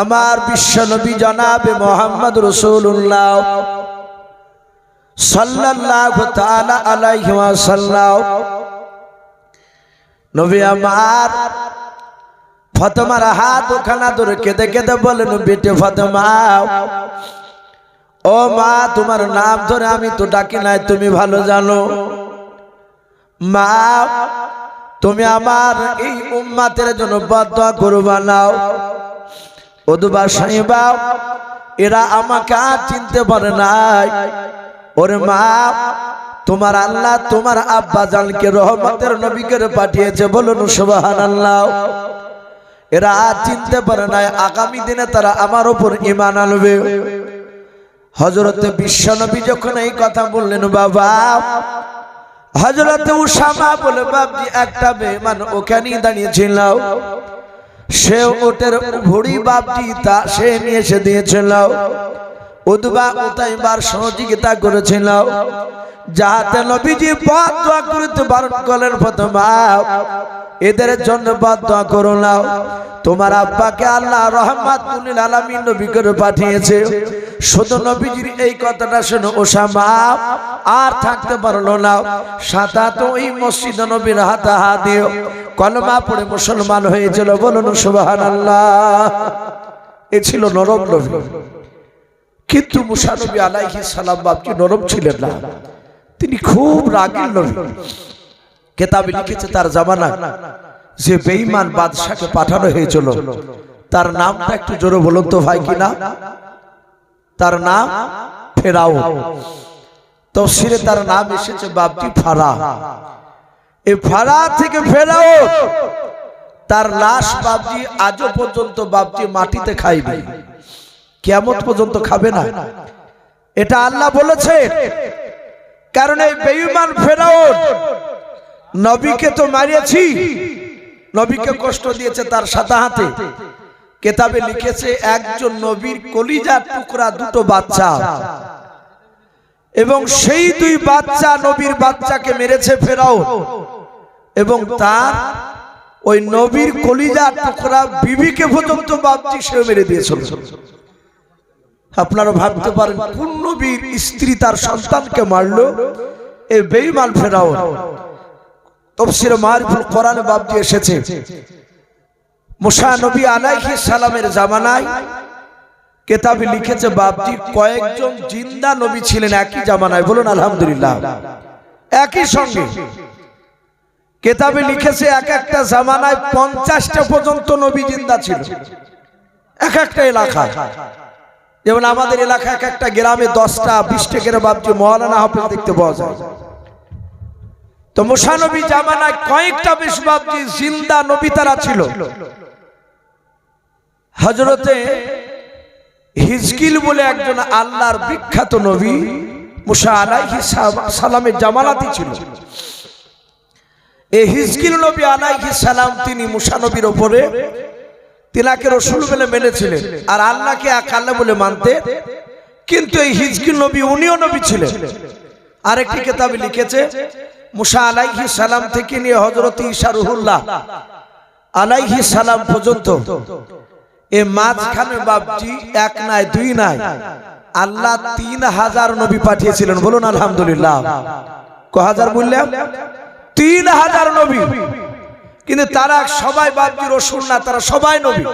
আমার বিশ্ব নবী জনাবে মোহাম্মদ রসুল্লাহ সাল্লাল্লাহু তাআলা আলাইহি ওয়াসাল্লাম। নবী আমার ফতমার হাত ওখানা ধরে কেঁদে কেঁদে বলেন, বেটে ফতমা, ও মা, তোমার নাম ধরে আমি তো ডাকি নাই, তুমি ভালো জানো। মা, তুমি আমার এই উম্মাতের জন্য বদয়া করবা নাও। ওদুবা সাইবা এরা আমাকে আর চিনতে পারে নাই। ওরে মা, তোমার আল্লাহ তোমার আব্বা জানকে রহমতের নবীকে পাঠিয়েছে, বলুন সুবাহান আল্লাহ এরা আর চিনতে পারে নাই, আগামী দিনে তারা আমার ওপর ইমান আনবে। হজরতে বিশ্বনবী যখন এই কথা বললেন, বাবা হজরতে উসামা বলে বাবজি একটা বেমান ওখানেই দাঁড়িয়েছিল। সে ওটের ভুড়ি বাপটি তা সে নিয়ে এসে দিয়েছিল। উদ্বা উতাইবার সহযোগিতা করেছিল। যাহাতে নবীজি পথ দোয়া করতে বারণ করলেন প্রথমা, এদের জন্য বাদ করো নাও। তোমার আব্বাকে আল্লাহ রহমাতুল আলামিন নবী করে পাঠিয়েছে। শুধু নবীজির এই কথাটা শুনে ওসামা আর থাকতে পারল না। সাদা তো ওই মসজিদ নবীর হাতা হাত দিও কলমা পড়ে মুসলমান হয়েছিল। বলুন সুবাহান আল্লাহ এ ছিল নরম নবী। কিন্তু মুসানবী আলাইহি সালাম বাপজি নরম ছিলেন না। তিনি খুব রাগের নবী। কেতাবে লিখেছে তার জামানা যে বেঈমান বাদশাকে পাঠানো হয়েছিল। তার নামটা একটু জোরে বলুন তো ভাই কিনা? তার নাম ফেরাও তফসিরে তার নাম এসেছে বাপটি ফারা। এই ফারা থেকে ফেরাও তার লাশ বাপজি আজও পর্যন্ত বাপজি মাটিতে খাইবে। কেমন পর্যন্ত খাবে না। এটা আল্লাহ বলেছে কারণ এই বেঈমান ফেরাউন, নবীকে তো মারিয়েছি, নবীকে কষ্ট দিয়েছে তার সাথে হাতে। কেতাবে লিখেছে, একজন নবীর কলিজার টুকরা দুটো বাচ্চা। এবং সেই দুই বাচ্চা নবীর বাচ্চাকে মেরেছে ফেরাও এবং তার ওই নবীর কলিজার টুকরা বিবিকে পর্যন্ত বাপজি সে মেরে দিয়েছিল। আপনারা ভাবতে পারেন, কোন নবীর স্ত্রী তার সন্তানকে মারলো? এই বেইমান ফেরাও তফসির মারিফুল কোরআনে বাপজি এসেছে। মুসা নবী আলাইহি সালামের জামানায় কেতাবে লিখেছে, বাপজি, কয়েকজন জিন্দা নবী ছিলেন একই জামানায়। বলুন, আলহামদুলিল্লাহ। একই সঙ্গে কেতাবে লিখেছে, এক একটা জামানায় পঞ্চাশটা পর্যন্ত নবী জিন্দা ছিল। এক একটা এলাকা যেমন আমাদের এলাকা এক একটা গ্রামে দশটা, বিশটা করে বাপজি মহারানা হাফেজ দেখতে পাওয়া যায়। তো মুসানবী জামানায় কয়েকটা বেশ বাপজি জিন্দা নবী তারা ছিল। হজরতে হিজকিল বলে একজন আল্লাহর বিখ্যাত নবী মুসা আলাইহি সালামের জামানাতি ছিল। এই হিজকিল নবী আলাইহি সালাম তিনি মুসা নবীর ওপরে তিনাকে রসুল বলে মেনেছিলেন আর আল্লাহকে এক আল্লাহ বলে মানতে। কিন্তু এই হিজকিল নবী উনিও নবী ছিলেন। আরেকটি কেতাবে লিখেছে, মুসা আলাইহি সালাম থেকে নিয়ে হজরত ঈশা রুহুল্লাহ আলাইহি সালাম পর্যন্ত এ মাঝখানে বাপজি এক নাই, দুই নাই। আল্লাহ তিন হাজার নবী পাঠিয়েছিলেন, বলুন আলহামদুলিল্লাহ। ক হাজার বললাম তিন হাজার নবী। কিন্তু তারা সবাই বাপজি রসুল না, তারা সবাই নবী।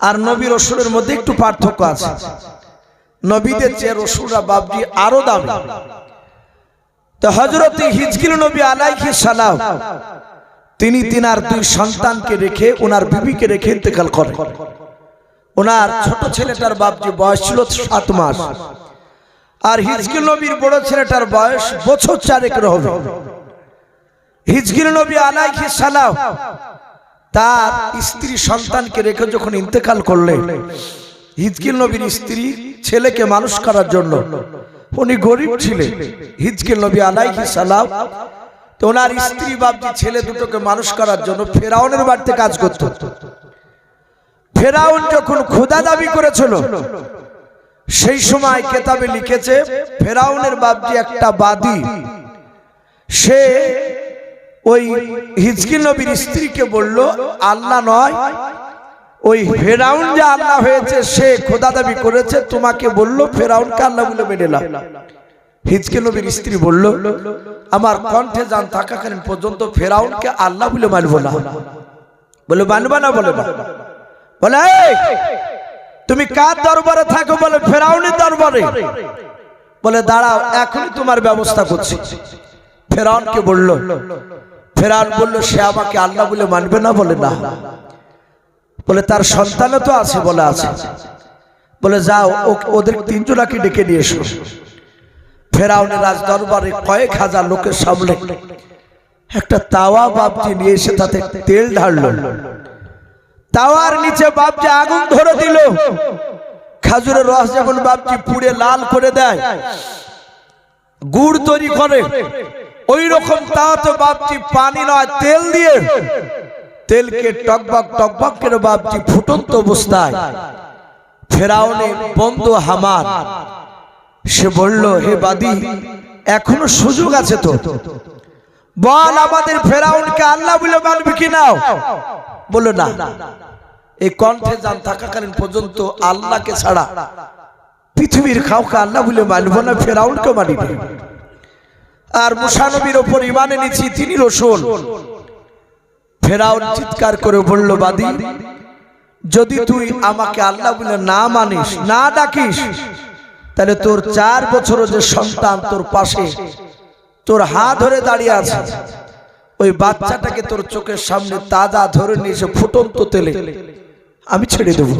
আর নবী রসুলের মধ্যে একটু পার্থক্য আছে। নবীদের চেয়ে রসুলরা বাপজি আরও দামি। তো হজরত হিজকিল নবী আলাইহি সালাম তিনি তিনার দুই সন্তানকে রেখে ওনার বিবিকে রেখে ইন্তেকাল করেন ওনার ছোট ছেলেটার বাপজি বয়স ছিল সাত মাস, আর হিজকিল নবীর বড় ছেলেটার বয়স বছর চারেকের হবে হিজকিল নবী আলাইহি সালাম তার স্ত্রী সন্তানকে রেখে যখন ইন্তেকাল করলেন হিজকিল নবীর স্ত্রী ছেলেকে মানুষ করার জন্য, উনি গরিব ছিলেন। হিজকিল নবী আলাইহি সালাম তো ওনার স্ত্রী বাপজি ছেলে দুটোকে মানুষ করার জন্য ফেরাউনের বাড়িতে কাজ করত। ফেরাউন যখন ক্ষুদা দাবি করেছিল, সেই সময় কেতাবে লিখেছে, ফেরাউনের বাপজি একটা বাদী। সে ওই হিজকিল নবীর স্ত্রীকে বলল, আল্লাহ নয়, ওই ফেরাউন যে আল্লাহ হয়েছে, সে খোদা দাবি করেছে, তোমাকে বলল ফেরাউনকে আল্লাহ বলে মেনে নাও। হিজকে নবীর স্ত্রী বলল আমার কণ্ঠে যান থাকাকালীন পর্যন্ত ফেরাউনকে আল্লাহ বলে মানবো না। বলে, মানবা না বলে বলে তুমি কার দরবারে থাকো? বলে, ফেরাউনের দরবারে। বলে, দাঁড়াও, এখনই তোমার ব্যবস্থা করছি। ফেরাউনকে বলল, ফেরাউন বলল, সে আমাকে আল্লাহ বলে মানবে না বলে না। বলে, তার সন্তানও তো আছে বলে আছে। বলে, যাও ওদের তিনজনাকে ডেকে নিয়ে এসো। ফেরাউনের রাজ দরবারে কয়েক হাজার লোকের সামনে একটা তাওয়া বাপজি নিয়ে এসে তাতে তেল ঢাললো। তাওয়ার নিচে বাপজি আগুন ধরে দিল। খাজুরের রস যখন বাপজি পুড়ে লাল করে দেয়, গুড় তৈরি করে ওই রকম তাওয়া তো বাপজি পানি নয়, তেল দিয়ে তেলকে টকবক টকবক করে বাপজি ফুটন্ত অবস্থায় ফেরাউনের বন্ধু হামার সে বলল, হে বাদি, এখনও সুযোগ আছে তো। বল আমাদের ফেরাউনকে আল্লাহ বলে মানবি কি নাও বলল, না। এই কণ্ঠে যান থাকাকালীন পর্যন্ত আল্লাহকে ছাড়া পৃথিবীর খাওকে আল্লাহ বলে মানব না ফেরাউনকে মানিবে। আর মুসানবীর ওপর ইমানে নিচ্ছি তিনি রসুল। ফেরাউন চিৎকার করে বলল, বাদি, যদি তুই আমাকে আল্লাহ বলে না মানিস, না ডাকিস তাহলে তোর চার বছর যে সন্তান তোর পাশে, তোর হাত ধরে দাঁড়িয়ে আছে। ওই বাচ্চাটাকে তোর চোখের সামনে তাজা ধরে নিয়েছে ফুটন্ত তেলে আমি ছেড়ে দেব।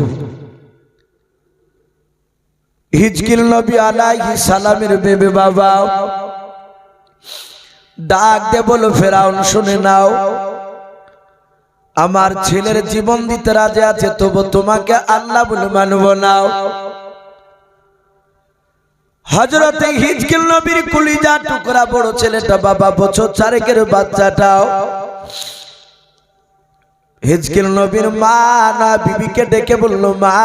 হিজকিল নবী আলাইহি সালামের বেবে বাবা, ডাক দে বলো ফেরাউন, শুনে নাও। আমার ছেলের জীবন দিতে রাজে আছে, তবু তোমাকে আল্লাহ বলে মানব নাও হজরতে হিজকিল নবীর কুলিজা টুকরা বড় ছেলেটা, বাবা বছর চারেকের বাচ্চাটাও। হিজকিল নবীর মা না বিবিকে ডেকে বলল, মা,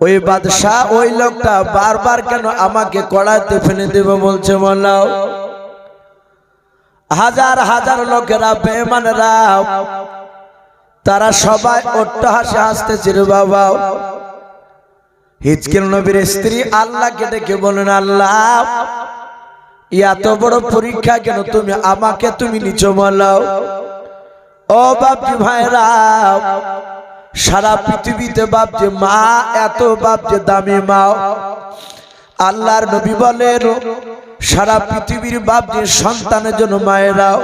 ওই বাদশাহ, ওই লোকটা বারবার কেন আমাকে কড়াইতে ফেলে দেব? বলছে বলাও হাজার হাজার লোকেরা বেমানেরা তারা সবাই অট্ট হাসে হাসতেছে রে বাবা। হিজকিল নবীর স্ত্রী আল্লাহকে দেখে বলেন আল্লাহ, এত বড় পরীক্ষা কেন তুমি আমাকে তুমি নিচো বলাও? ও বাপজি ভাইরা, সারা পৃথিবীতে বাপজি মা, এত বাপজি দামি মা। আল্লাহর নবী বলেন, সারা পৃথিবীর বাপজি সন্তানের জন্য মায়েরাও।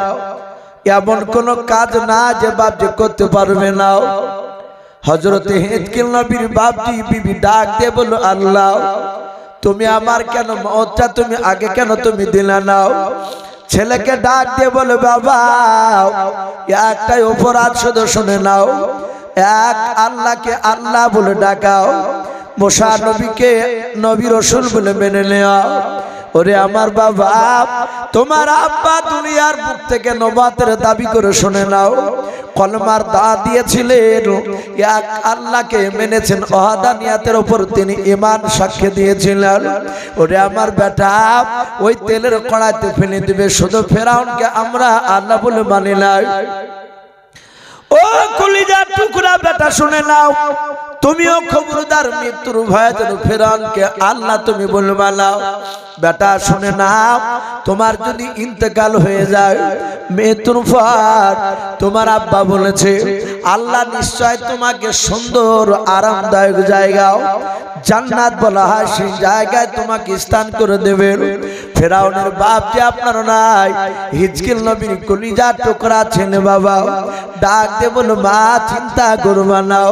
এমন কোন কাজ না যে বাপজি করতে পারবে না। হজরতে হেদকিল নবীর বাপজি বিবি ডাক দিয়ে বলো আল্লাহ, তুমি আমার কেন মতটা তুমি আগে কেন তুমি দিলা নাও ছেলেকে ডাক দিয়ে বলে বাবা, একটাই অপরাধ শুধু শুনে নাও। এক আল্লাহকে আল্লাহ বলে ডাকাও। মোশা নবীকে নবী রসুল বলে মেনে নেওয়া ওরে আমার বাবা, তোমার আব্বা দুনিয়ার বুক থেকে নবাতের দাবি করে শুনে নাও। কলমার দা দিয়েছিলেন, এক আল্লাহকে মেনেছেন, অহাদানিয়াতের ওপর তিনি ইমান সাক্ষ্য দিয়েছিলেন। ওরে আমার বেটা, ওই তেলের কড়াইতে ফেলে দিবে, শুধু ফেরাউনকে আমরা আল্লাহ বলে মানি নাই। ও কলিজার টুকরা বেটা, শুনে নাও। তুমিও খবরদার, মৃত্যুর ভয়ে যেন ফেরানকে আল্লাহ তুমি বলবা, নাও, বেটা, শুনে নাও, তোমার যদি ইন্তেকাল হয়ে যায়, মৃত্যুর পর তোমার আব্বা বলেছে, আল্লাহ নিশ্চয় তোমাকে সুন্দর, আরামদায়ক জায়গা জান্নাত বলা হয়, সেই জায়গায় তোমাকে স্থান করে দেবেন ফেরাউনের বাপ যে আপনার নাই, হিজকিল নবীর কলিজা টুকরা ছেলে বাবা, ডাক দে বলো, মা, চিন্তা করবা নাও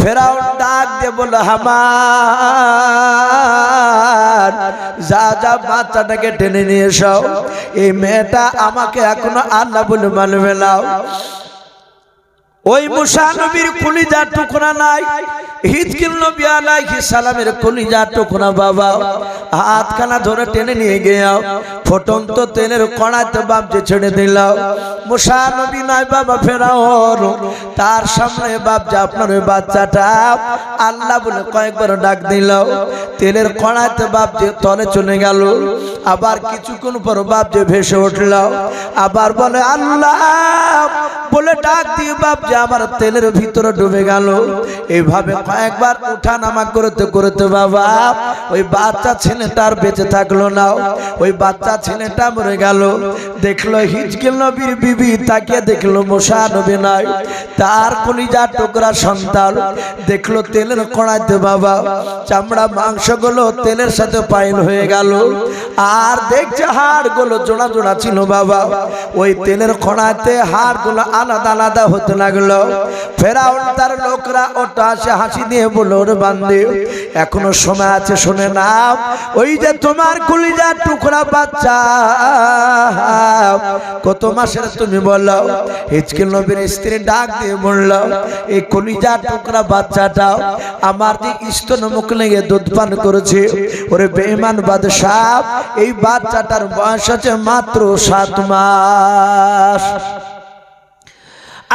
ফেরাউন ডাক দে বলো হামার, যা যা বাচ্চাটাকে টেনে নিয়ে এসো। এই মেয়েটা আমাকে এখনও আল্লাহ বলে মানবে নাও ওই মুসা নবীর কলিজা টুকরা নাই। হিজকিল নবী আলাইহিস সালামের কলিজা টুকরা বাবা। হাতখানা ধরে টেনে নিয়ে গিয়ে ফটন্ত তেলের কড়াতে বাপজে ছেড়ে দিল মুসা নবী নাই বাবা ফেরাওর তার সামনে বাপজা আপনার ওই বাচ্চাটা। আল্লাহ বলে কয়েকবার ডাক দিল তেলের কড়াতে বাপজে তলে চলে গেল। আবার কিছুক্ষণ পর বাপজে ভেসে উঠল। আবার বলে, আল্লাহ! বলে ডাক দিয়ে বাপ যে আমার তেলের ভিতরে ডুবে গেল। এইভাবে কয়েকবার উঠা নামা করতে করতে বাবা, ওই বাচ্চা ছেলেটার বেঁচে থাকল না। ওই বাচ্চা ছেলেটা মরে গেল। দেখল হিজকিল নবীর বিবি তাকে দেখল মশা নবী নাই। তার কলিজা টুকরা সন্তান। দেখল তেলের কড়াইতে বাবা, চামড়া, মাংসগুলো তেলের সাথে পাইল হয়ে গেল। আর দেখছে হাড়গুলো জোড়া জোড়া ছিল বাবা। ওই তেলের কড়াইতে হাড়গুলো আলাদা আলাদা হতে লাগল। ফেরাউন তার লোকরা ওটা হাসি হাসি দিয়ে ওরে বান্দে, এখনও সময় আছে, শুনে না, ওই যে তোমার কলিজা টুকরা বাচ্চা, কত মাসের তুমি বলল? হিচকিল নবীর স্ত্রী ডাক দিয়ে বলল, এই কলিজা টুকরা বাচ্চাটা আমার যে স্তন মুখ লেগে দুধ পান করেছে, ওরে বেঈমান বাদশাহ, এই বাচ্চাটার বয়স আছে মাত্র সাত মাস।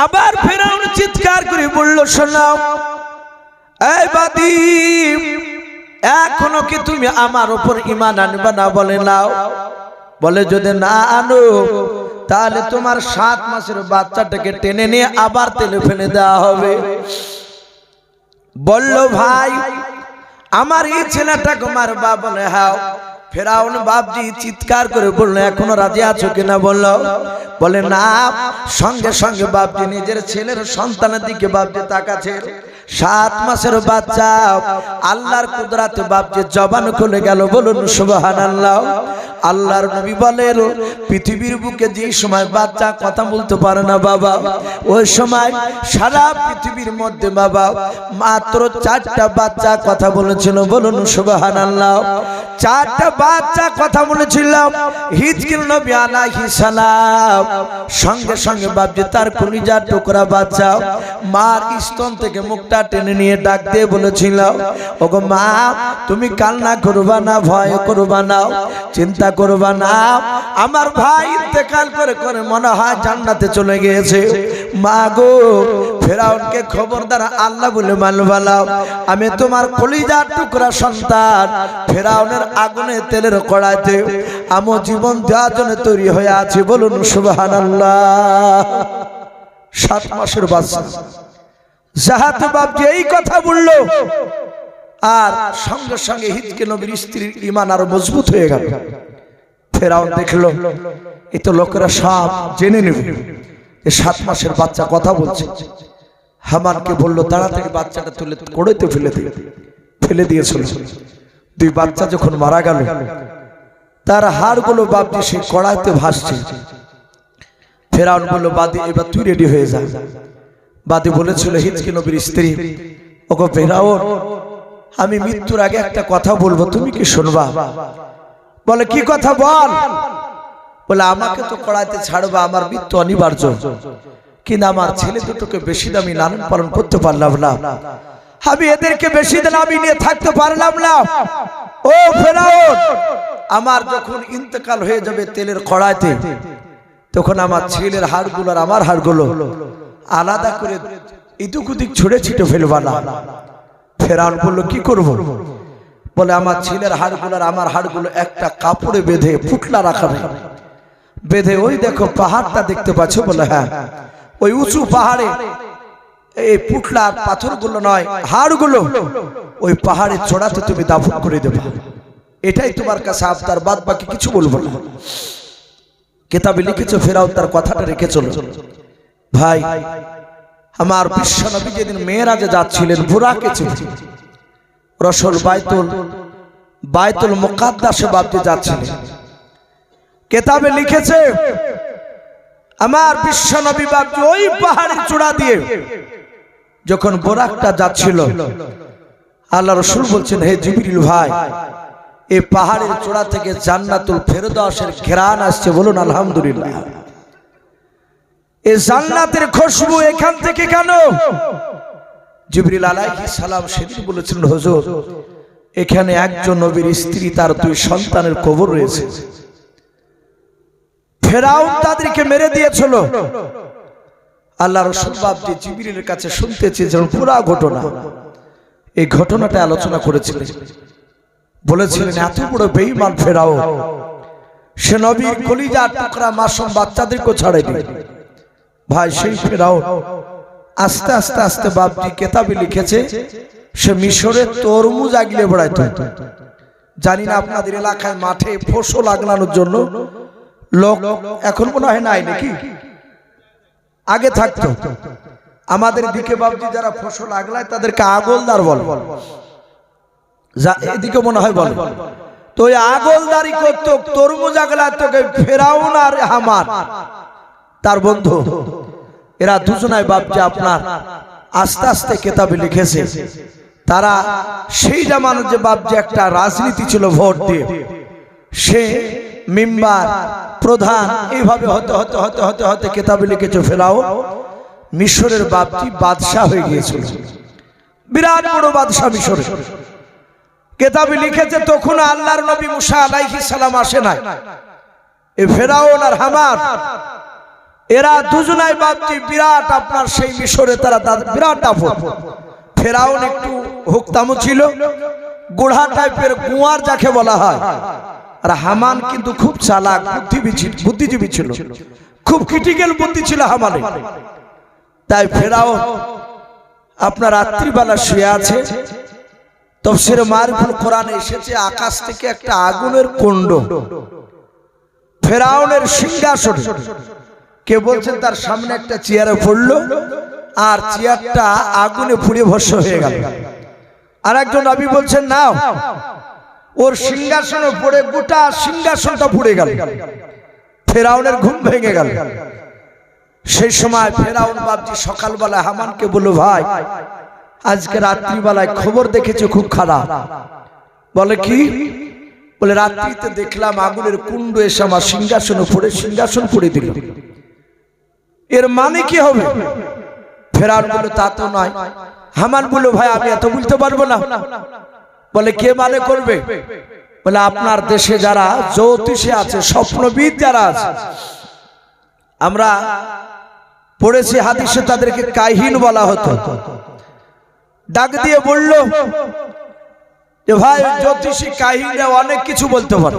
আবার ফেরাউন চিৎকার করে বলল শোনাও এই বাদি, এখনও কি তুমি আমার উপর ইমান আনবা না বলে নাও? বলে, যদি না আনো, তাহলে তোমার সাত মাসের বাচ্চাটাকে টেনে নিয়ে আবার তেলে ফেলে দেওয়া হবে। বলল, ভাই, আমার এই ছেলেটা ছেলেটাকে মারবা বলে, হাও। ফেরাউন বাপজি চিৎকার করে বলল, এখনও রাজি আছো কিনা বলল বলে না সঙ্গে সঙ্গে বাপজি নিজের ছেলের সন্তানের দিকে বাপজি তাকাছে সাত মাসের বাচ্চা, আল্লাহর কুদরাতে বাপজি জবান খুলে গেল, বলুন সুবাহান আল্লাহ আল্লাহর নবী বলেন, পৃথিবীর বুকে যে সময় বাচ্চা কথা বলতে পারে না বাবা, ওই সময় সারা পৃথিবীর মধ্যে বাবা মাত্র চারটা বাচ্চা কথা বলেছিল, বলুন সুবাহান আল্লাহ চারটা বাচ্চা কথা বলেছিল, হিজকিল নবী আলাইহিস সালাম। সঙ্গে সঙ্গে বাপজি তার কলিজার টুকরা বাচ্চা, মার স্তন থেকে মুখটা টেনে নিয়ে ডাক দিয়ে বলেছিল, ওগো মা, তুমি কান্না করবা না, ভয় করবা না, চিন্তা করবা না। আমার ভাই ইন্তেকাল করে করে মনে হয় জান্নাতে চলে গিয়েছে। মা গো, ফেরাউনকে খবরদার আল্লাহ বলে মানবালাও আমি তোমার কলিজার টুকরা সন্তান, ফেরাউনের আগুনে তেলের কড়াইতে আমো জীবন দেওয়ার জন্য তৈরি হয়ে আছে। বলুন সুবাহান সাত মাসের বাচ্চা। জাহাত বাপজি এই কথা বলল, আর সঙ্গে সঙ্গে হিতকে নবীর স্ত্রীর ইমান আরও মজবুত হয়ে গেল। ফেরাও লোকেরা সব জেনে নেবে সাত মাসের বাচ্চা কথা বলছে। হামানকে তাড়াতাড়ি বাচ্চাটা তুলে ফেলে দিয়ে ফেলে দিয়েছিল। দুই বাচ্চা যখন মারা গেল, তার হাড়গুলো বাপজি সেই কড়াইতে ভাসছে। ফেরাউন বলল, বাদি, এবার তুই রেডি হয়ে যা। বাদি বলেছিল হিজকি নবীর স্ত্রী, ওগো ফেরাউন, আমি মৃত্যুর আগে একটা কথা বলব, তুমি কি শুনবা? বলে, কি কথা বল? বলে, আমাকে তো কড়াইতে ছাড়বা, আমার মৃত্যু অনিবার্য। কিন্তু আমার ছেলে দুটোকে বেশি দামি লালন পালন করতে পারলাম না। আমি এদেরকে বেশি দিন আমি নিয়ে থাকতে পারলাম না। ও ফেরাউন, আমার যখন ইন্তেকাল হয়ে যাবে তেলের কড়াইতে, তখন আমার ছেলের হাড়গুলো আর আমার হাড়গুলো আলাদা করে ইদুক উদিক ছুড়ে ছিটে ফেলবা না ফেরাউন বলল, কি করব। বলে, আমার ছেলের হাড়গুলো আর আমার হাড়গুলো একটা কাপড়ে বেঁধে পুটলা রাখা বেঁধে ওই দেখো পাহাড়টা দেখতে পাচ্ছ? বলে হ্যাঁ। ওই উঁচু পাহাড়ে এই পুটলার পাথরগুলো নয়, হাড়গুলো ওই পাহাড়ে চড়াতে তুমি দাফন করে দেবে। এটাই তোমার কাছে আবদার বাদ বাকি কিছু বলব না। কেতাবে লিখেছো ফেরাও তার কথাটা রেখে চলো। ভাই, আমার বিশ্ব নবী যেদিন মেয়েরাজে যাচ্ছিলেন, বুড়াকে চেপে রসল বাইতুল বাইতুল মুকাদ্দাসে বাপতে যাচ্ছিলেন। কেতাবে লিখেছে, আমার বিশ্ব নবী বাপজি ওই পাহাড়ের চূড়া দিয়ে যখন বোরাকটা যাচ্ছিল, আল্লাহ রসুল বলছেন, হে জিবিরিল ভাই এই পাহাড়ের চূড়া থেকে জান্নাতুল ফেরদাসের ঘেরান আসছে বলুন, আলহামদুলিল্লাহ। জান্নাতের খুশবু এখান থেকে কেন? জিবরিল আলাইহিস সালাম সেদিন বলেছিলেন, হুজুর, এখানে একজন নবীর স্ত্রী, তার দুই সন্তানের কবর রয়েছে। ফেরাউন তাদেরকে মেরে দিয়েছিল। আল্লাহ রসুল বাবজি জিবরিলের কাছে শুনতে চেয়েছিলেন, পুরা ঘটনা। এই ঘটনাটা আলোচনা করেছিলেন। বলেছিলেন, এত বড় বেঈমান ফেরাও সে নবীর কলিজা টুকরা মাসুম বাচ্চাদেরকে ছাড়েনি। ভাই সেই ফেরাও আস্তে আস্তে আস্তে বাপজি কেতাবে লিখেছে, সে মিশরে তরমুজ আগলে বেড়াইতো। জানি না আপনাদের এলাকায় মাঠে ফসল আগলানোর জন্য লোক এখন মনে হয় নাই নাকি? আগে থাকতো। আমাদের দিকে বাবজি যারা ফসল আগলায় তাদেরকে আগলদার বল। এদিকে মনে হয় বল। তো আগলদারি করতো, তরমুজ আগলায় তোকে ফেরাউন আর হামান তার বন্ধু, এরা দুজনাই বাপজি আপনার আস্তে আস্তে কেতাবে লিখেছে। তারা সেই জামানো যে বাপজি একটা রাজনীতি ছিল ভোট দিয়ে। সে মেম্বার, প্রধান, এইভাবে হতে হতে হতে হতে হতে কেতাবে লিখেছে ফেরাও। মিশরের বাপটি বাদশাহ হয়ে গিয়েছিল। বিরাট বড় বাদশাহ মিশরে। কেতাবে লিখেছে, তখন আল্লাহর নবী মুসা আলাইহিস সালাম আসে নাই। এ ফেরাউন আর হামার এরা দুজনাই বাপটি বিরাট আপনার সেই মিশরে, তারা বিরাট আফত ফেরাউন একটু হুকতামু ছিল, গোড়া টাইপের গুয়ার যাকে বলা হয়। আর হামান কিন্তু খুব চালাক বুদ্ধিজীবী বুদ্ধিজীবী ছিল। খুব ক্রিটিক্যাল বুদ্ধি ছিল হামানে তাই ফেরাও আপনার রাত্রিবেলা শুয়ে আছে। তফসির মারফুল কোরআনে এসেছে, আকাশ থেকে একটা আগুনের কুণ্ড। ফেরাউনের সিংহাসন কে বলছেন তার সামনে একটা চেয়ারে পড়ল, আর চেয়ারটা আগুনে পুড়ে ভস্য হয়ে গেল। আর একজন নবী বলছেন না ওর সিংহাসনে পড়ে, গোটা সিংহাসনটা পুড়ে গেল। ফেরাউনের ঘুম ভেঙে গেল। সেই সময় ফেরাউন বাবজি সকালবেলা হামানকে বলল, ভাই, আজকে রাত্রিবেলায় খবর দেখেছে, খুব খারাপ। বলে, কি? বলে, রাত্রিতে দেখলাম আগুনের কুণ্ড এসে আমার সিংহাসনে পড়ে, সিংহাসন পড়ে দিল। এর মানে কি হবে? ফেরাউন বলে তা তো নয়। হামান বলল, ভাই, আমি এত বলতে পারব না। বলে, কে মানে করবে? বলে, আপনার দেশে যারা জ্যোতিষে আছে, স্বপ্নবিদ যারা আছে, আমরা পড়েছি হাদিসে তাদেরকে কাহিন বলা হতো। ডাক দিয়ে বলল, যে ভাই, জ্যোতিষী কাহিনীরা অনেক কিছু বলতে পারে।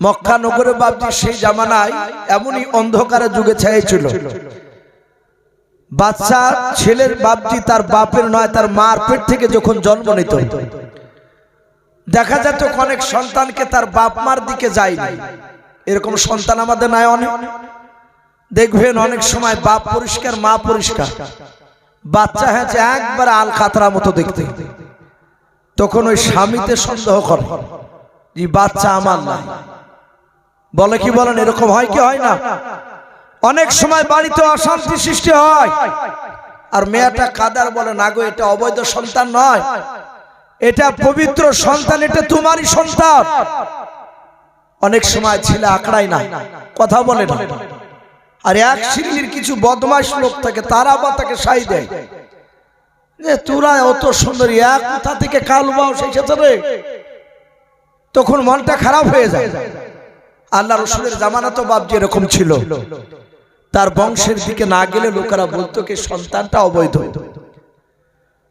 মক্কা নগরে বাবজি সেই জামানায় এমনই অন্ধকারের যুগে ছেয়েছিল বাচ্চা ছেলের বাপজি তার বাপের নয় তার মার পেট থেকে যখন জন্ম নিত। দেখা যেত অনেক সন্তানকে তার বাপ মার দিকে যায়নি এরকম সন্তান আমাদের নাই অনেক। দেখবেন অনেক সময় বাপ পরিষ্কার মা পরিষ্কার। বাচ্চা হয়েছে একবার আল খাতরা মতো দেখতে। তখন ওই স্বামীতে সন্দেহ করে। যে বাচ্চা আমার না বলে কি বলেন, এরকম হয় কি হয় না? অনেক সময় বাড়িতে অশান্তি সৃষ্টি হয়। আর মেয়েটা কাদার বলে, না গো, এটা অবৈধ সন্তান নয়। এটা পবিত্র সন্তান, এটা তোমারই সন্তান। অনেক সময় ছেলে আঁকড়ায় না, কথা বলে না। আর এক শ্রেণির কিছু বদমাস লোক থাকে, তারা বা তাকে সাই দেয়। যে তোরা অত সুন্দরী, এক কোথা থেকে কাল বাও সেই ক্ষেত্রে তখন মনটা খারাপ হয়ে যায়। আল্লাহ রসুলের জামানা তো বাপ যেরকম ছিল। তার বংশের দিকে না গেলে লোকেরা বলতো কি, সন্তানটা অবৈধ।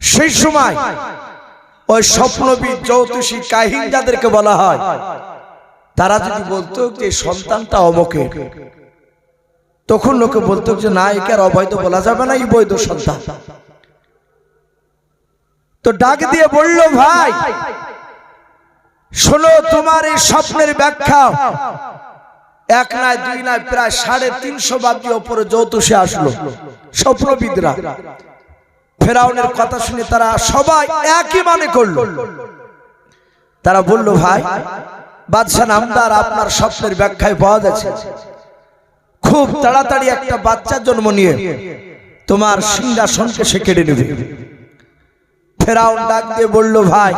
সেই সময় ওই স্বপ্নবিদ জ্যোতিষী কাহিন যাদেরকে বলা হয়, তারা যদি বলতো যে সন্তানটা অমকে তখন লোকে বলতো যে না, একে আর অবৈধ বলা যাবে না, এই বৈধ সন্তান। তো ডাক দিয়ে বলল, ভাই শোনো, তোমার এই স্বপ্নের ব্যাখ্যা। এক নয় দুই নয় প্রায় সাড়ে তিনশো বাব্জি ওপরে যৌতুষে আসলো, স্বপ্নবিদরা। ফেরাউনের কথা শুনে তারা সবাই একই মানে করল। তারা বলল, ভাই, বাদশাহ নামদার আপনার স্বপ্নের ব্যাখ্যায় পাওয়া যাচ্ছে খুব তাড়াতাড়ি একটা বাচ্চা জন্ম নিয়ে তোমার সিংহাসনকে সে কেড়ে নেবে। ফেরাউন ডাক দিয়ে বলল, ভাই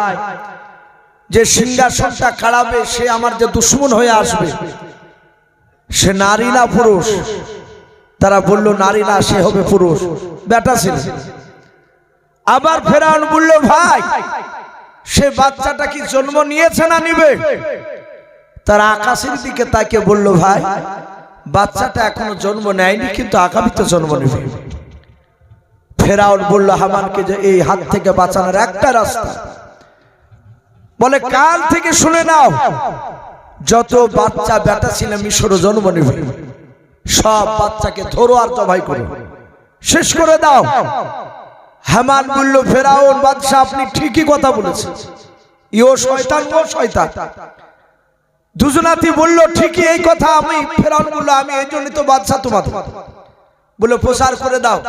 যে সিংহাসনটা কাড়াবে সে আমার যে দুশ্মন হয়ে আসবে। সে নারী না পুরুষ? তারা বলল, নারী না, সে হবে পুরুষ। বেটা ছিল। আবার ফেরাউন বলল, ভাই, সে বাচ্চাটা কি জন্ম নিয়েছে না নিবে? তার আকাশের দিকে তাকে বলল, ভাই, বাচ্চাটা এখনও জন্ম নেয়নি, কিন্তু আগামীতে জন্ম নেবে। ফেরাউন বলল, হামানকে যে এই হাত থেকে বাঁচানোর একটা রাস্তা বলে কাল থেকে শুনে নাও যত বাচ্চা বেটা ছিল মিশর জন্ম নেবে সব বাচ্চাকে ধরো আর জবাই করো। শেষ করে দাও। হামান বলল ফেরাউন বাদশাহ আপনি ঠিকই কথা বলেছেন। ইও শয়তান ও শয়তান। দুজনাতি বলল ঠিকই এই কথা আমি ফেরাউন বলল আমি এই জন্য তো বাদশাহ তোমাদের। বলে প্রসার করে দাও।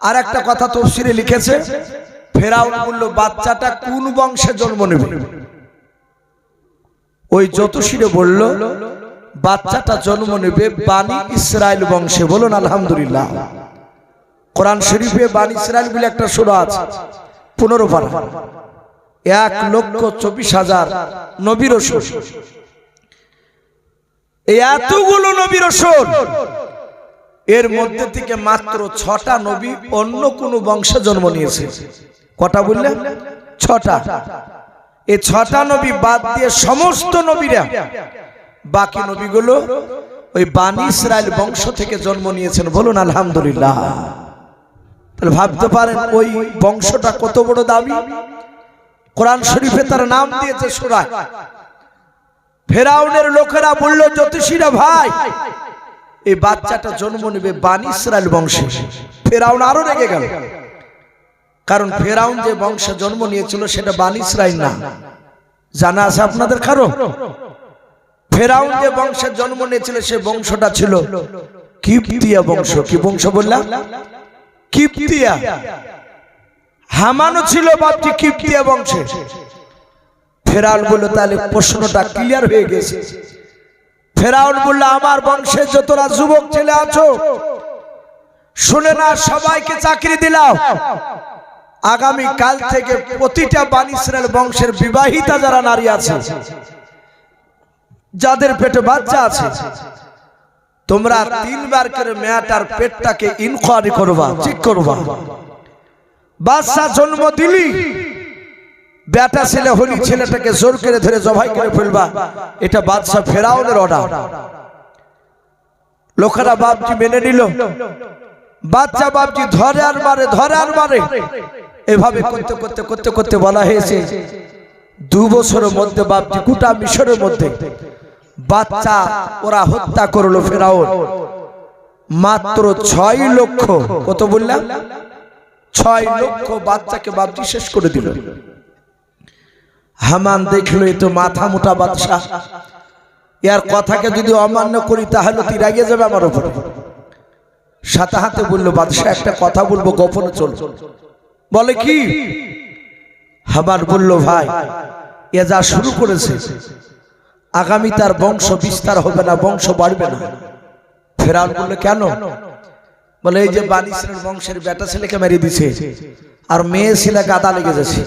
আর একটা কথা তফসিরে লিখেছে ফেরাউন বলল, বাচ্চাটা কোন বংশে জন্ম নেবে? ওই জ্যোতিষীরে বলল, বাচ্চাটা জন্ম নেবে বানি ইসরায়েল বংশে। বলুন, আলহামদুলিল্লাহ। কোরআন শরীফে বানি ইসরায়েল বলে একটা সুরা আছে, পনেরো পারা। এক লক্ষ চব্বিশ হাজার নবীর রসুল। এতগুলো নবীর রসুল, এর মধ্যে থেকে মাত্র ছটা নবী অন্য কোন বংশে জন্ম নিয়েছে। কটা বললে? ছটা। এই ছটা নবী বাদ দিয়ে সমস্ত নবীরা। বাকি নবীগুলো ওই বানি ইসরায়েল বংশ থেকে জন্ম নিয়েছেন বলুন আলহামদুলিল্লাহ। তাহলে ভাবতে পারেন ওই বংশটা কত বড় দাবি কোরআন শরীফে তার নাম দিয়েছে সুরায়। ফেরাউনের লোকেরা বলল, জ্যোতিষীরা ভাই, এই বাচ্চাটা জন্ম নেবে বানি ইসরায়েল বংশে। ফেরাউন আরও রেগে গেল। কারণ ফেরাউন যে বংশে জন্ম নিয়েছিল সেটা বানি ইসরায়েল না। জানা আছে আপনাদের কারও? ফেরাউন যে বংশের জন্ম নিয়েছিল সে বংশটা ছিল কিপ্তিয়া বংশ। কি বংশ বললাম কিপ্তিয়া। হামানো ছিল বাপটি কিপ্তিয়া বংশে। ফেরাউন বলল, তাহলে প্রশ্নটা ক্লিয়ার হয়ে গেছে। ফেরাউন বলল, আমার বংশে যতরা যুবক ছেলে আছো, শুনে না সবাইকে চাকরি দিলাম আগামী কাল থেকে প্রতিটা বানিসরাল বংশের বিবাহিতা যারা নারী আছে, যাদের পেটে বাচ্চা আছে, তোমরা তিনবার করে মেয়াটার পেটটাকে ইনকোয়ারি করবা চেক করবা। বাচ্চা জন্ম দিলি, বেটা ছেলে হলি, ছেলেটাকে জোর করে ধরে জবাই করে ফেলবা। এটা বাদশাহ ফেরাউনের অর্ডার লোকেরা বাপজি মেনে নিল। বাচ্চা বাপজি ধরে আর মারে, ধরে আর মারে। এভাবে করতে করতে করতে করতে বলা হয়েছে। দু বছরের মধ্যে বাপজি, গোটা মিশরের মধ্যে বাচ্চা ওরা হত্যা করল ফেরাউন। মাত্র ছয় লক্ষ, কত বললাম? ছয় লক্ষ বাচ্চাকে বাপজি শেষ করে দিল। হামান দেখল এ তো মাথা মোটা বাদশাহ। ইয়ার কথাকে যদি অমান্য করি, তাহলে তুই রাগে যাবে আমার উপরে। সাথে হাতে বলল, বাদশাহ, একটা কথা বলব, গোপনে চল চল। বলে কি? হামান বলল ভাই এ যা শুরু করেছে আগামী তার বংশ বিস্তার হবে না বংশ বাড়বে না। ফেরাউন বলল কেন? বলে এই যে বানিসের বংশের বেটা ছেলেকে মেরে দিছে আর মেয়ে ছেলে গাদা লেগে যাচ্ছে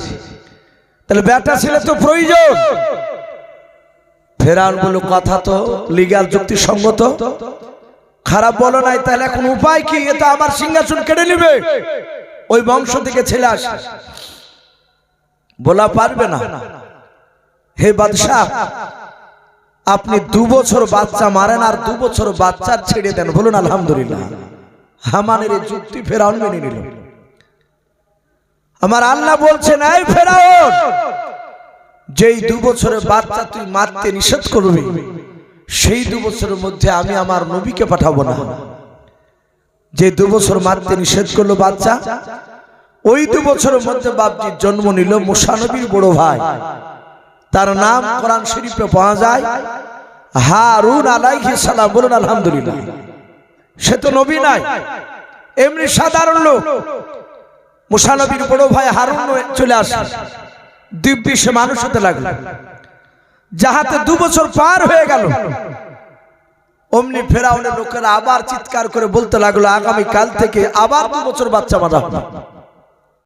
তাহলে বেটা ছেলে তো প্রয়োজন। ফেরাউন বলল কথা তো লিগাল যুক্তি সঙ্গত খারাপ বলো নাই তাহলে এখন উপায় কি? এটা আমার সিংহাসন কেড়ে নিবে। ওই বংশ থেকে ছেলে আসে। বলা পারবে না। হে বাদশাহ, আপনি দু বছর বাচ্চা মারেন আর দু বছর বাচ্চা ছেড়ে দেন। বলুন, আলহামদুলিল্লাহ। হামানের এই যুক্তি ফেরাউন মেনে নিল। আমার আল্লাহ বলছেন, এই ফেরাউন, যেই দু বছরের বাচ্চা তুই মারতে নিষেধ করবি, সেই দু বছরের মধ্যে আমি আমার নবীকে পাঠাবো না। যে দু বছর মারতে নিষেধ করল বাচ্চা, ওই দু বছরের মধ্যে বাপজির জন্ম নিল মুসানবীর বড় ভাই। তার নাম কোরআন শরীফে পাওয়া যায়, হারুন আলাইহি সালাম, বলুন আলহামদুলিল্লাহ। সে তো নবী নাই, এমনি সাধারণ লোক। মুসানবীর বড় ভাই হারুন চলে আসে, দিব্যি সে মানুষ হতে লাগল। যাহাতে দু বছর পার হয়ে গেল অমনি ফেরাউনের লোকেরা আবার চিৎকার করে বলতে লাগল আগামী কাল থেকে আবার দু বছর বাচ্চা মারা হবে